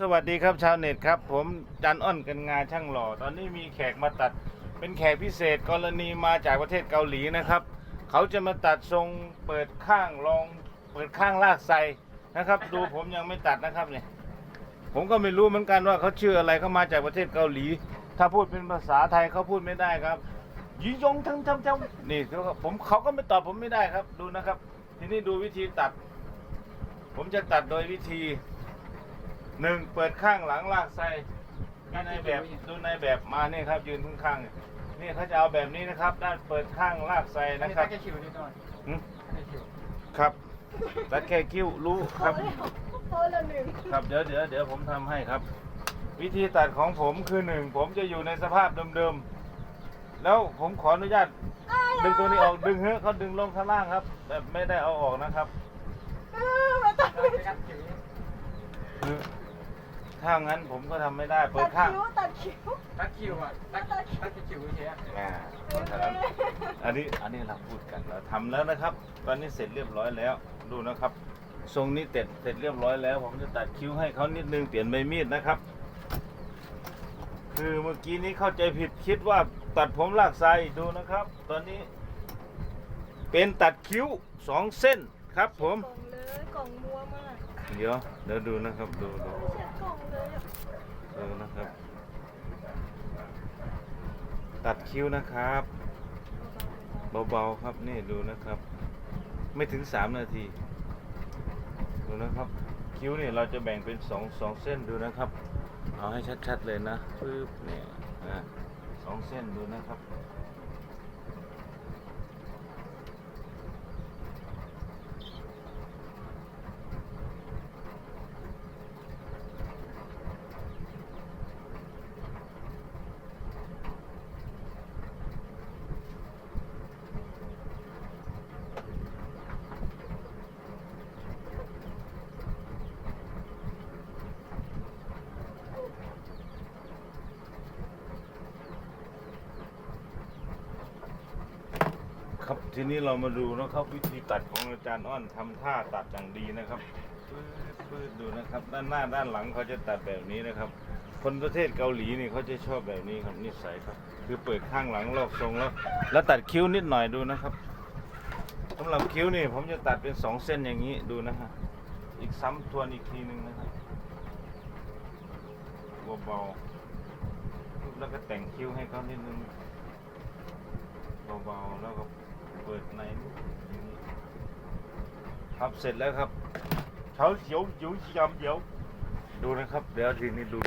สวัสดีครับชาวเน็ตครับ ผมจันอ้อนกันงาช่างหล่อ ตอนนี้มีแขกมาตัดเป็นแขกพิเศษกรณีมาจากประเทศเกาหลีนะครับ เขาจะมาตัดทรงเปิดข้างลอง เปิดข้างลากไซนะครับ ดูผมยังไม่ตัดนะครับเนี่ยผมก็ไม่รู้เหมือนกันว่าเขาชื่ออะไรเขามาจากประเทศเกาหลี ถ้าพูดเป็นภาษาไทยเขาพูดไม่ได้ครับยิยงทั้งทั้งทั้งนี่ผมเขาก็ไม่ตอบผมไม่ได้ครับดูนะครับ ทีนี้ดูวิธีตัด ผมจะตัดโดยวิธี หนึ่งเปิดข้างหลังลากไส้ดูในแบบดูในแบบมาเนี่ยครับ ยืนข้างๆเนี่ยนี่เขาจะเอาแบบนี้นะครับ ด้านเปิดข้างลากไส้อันนะนี้ครัตับดแค่คิวนิดหน่อยหืมตัดแค่คิวครับตัดแค่คิ้วรู้ครับโพสละหนึ่งครับเดี๋ยวเดี๋ยวเดี๋ยวผมทำให้ครับ วิธีตัดของผมคือหนึ่งผมจะอยู่ในสภาพเดิมๆแล้วผมขออนุญาต ดึงตัวนี้ออกดึงเฮ้ยเขาดึงลงข้างล่างครับ แบบไม่ได้เอาออกนะครับ เออมาตัด ตัดแค่คิว คือ ถ้างั้นผมก็ทำไม่ได้ เปิตัดดข้างคิ้วตัดคิ้วตัดคิวอะตัดตัดแค่คิวเฉยอ่าอันนี้อันนี้เราพูดกันเราทำแล้วนะครับ ตอนนี้เสร็จเรียบร้อยแล้ว ดูนะครับ ทรงนี้เสร็จเสร็จเรียบร้อยแล้ว ผมจะตัดคิ้วให้เขานิดนึงเปลี่ยนใบมีดนะครับ คือเมื่อกี้นี้เข้าใจผิดคิดว่าตัดผมลากไซดูนะครับ ตอนนี้เป็นตัดคิ้วสองเส้น ครับผม กล่องเลยกล่องมัวมากเดี๋ยวเดี๋ยวดูนะครับดูดูไม่ใช่กล่องเลยอะดูนะครับ ตัดคิ้วนะครับ เบาๆครับนี่ดูนะครับ ไม่ถึงสามนาที ดูนะครับ คิ้วเนี่ยเราจะแบ่งเป็นสองสองเส้นดูนะครับ เอาให้ชัดๆเลยนะปึ๊บเนี่ยนะสองเส้นดูนะครับ ครับทีนี้เรามาดูนะครับวิธีตัดของอาจารย์อ้อนทำท่าตัดอย่างดีนะครับดูนะครับ ด้านหน้าด้านหลังเขาจะตัดแบบนี้นะครับ คนประเทศเกาหลีนี่เขาจะชอบแบบนี้ครับนิสัยครับ คือเปิดข้างหลังรอบทรงแล้ว แล้วตัดคิ้วนิดหน่อยดูนะครับสำหรับคิ้วนี่ผมจะตัดเป็นสองเส้นอย่างนี้ดูนะฮะอีกซ้ำทวนอีกทีหนึ่งนะครับเบาๆแล้วก็แต่งคิ้วให้เขานิดนึงเบาๆแล้วก็ เปิดในครับเสร็จแล้วครับเฉาเขียวเฉียำเดี๋ยว ดูนะครับ เดี๋ยวทีนี้ดู